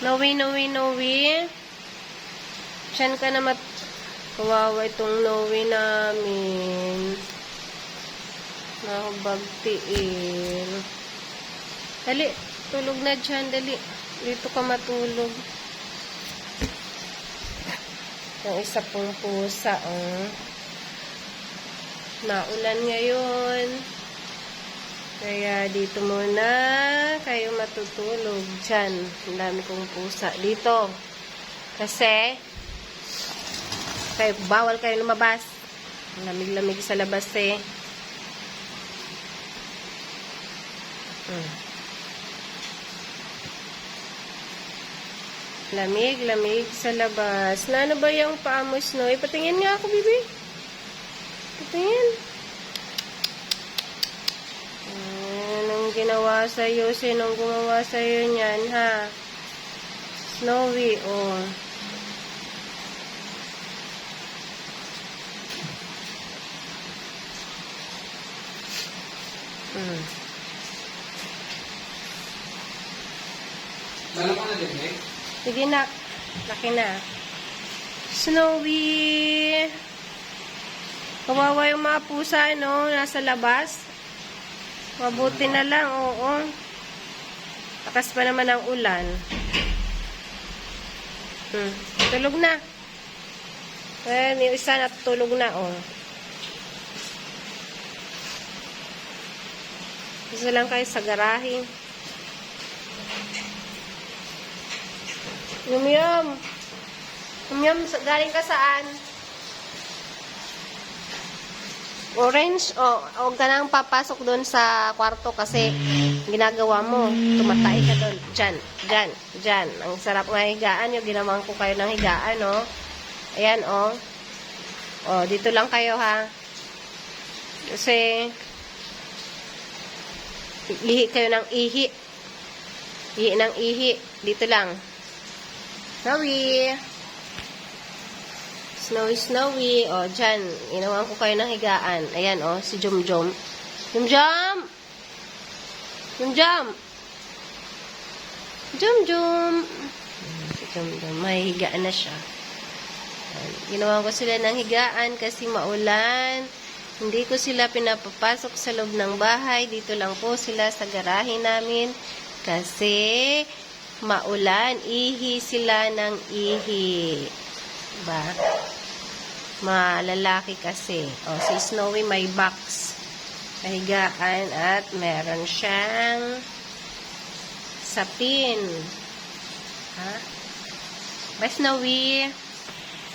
Nowi, Nowi, Nowi. Diyan ka na mat... Kawawa itong Nowi namin. Nakabagtiin. Dali, tulog na dyan. Dali. Dito ka matulog. Yung isa pong pusa, oh. Naulan ngayon. Kaya dito muna kayo matutulog dyan. Ang dami kong pusa dito. Kasi, kayo, bawal kayo lumabas. Lamig-lamig sa labas eh. Hmm. Lamig, lamig sa labas. Na ano ba yung paa mo, Snow? Patingin nga ako, bibi. Ginawa sa'yo? Sinong gumawa sa'yo niyan, ha? Snowy, oh. Mm. Dala mo na din, eh. Sige na. Laki na. Snowy. Kawawa yung mga pusa, no? Nasa labas. Mabuti na lang, oo. Takas pa naman ang ulan. Hmm. Tulog na. Eh, yung isa natutulog na, oh. Gusto lang kayo sa garahe. Yum yum. Yum yum, sa- galing ka saan? Orange, o, oh, huwag ka nang papasok doon sa kwarto kasi ginagawa mo, tumatay ka doon. Diyan, diyan, diyan. Ang sarap nga higaan nyo, ginawan ko kayo ng higaan, no? Ayan, oh. Oh, dito lang kayo, ha? Kasi, lihi kayo ng ihi. Ihi ng ihi. Dito lang. Snowy. Snowy, snowy. O, dyan. Inawan ko kayo ng higaan. Ayan, o. Si! Jum Jum! Jum Jum! Si Jum. May higaan na siya. Ginawa ko sila ng higaan kasi maulan. Hindi ko sila pinapapasok sa loob ng bahay. Dito lang po sila sa garahe namin. Kasi maulan. Ihi sila ng ihi. Diba? Malalaki kasi. O, si Snowy may box. Kahigaan at meron siyang sapin. Ha? Bye, Snowy.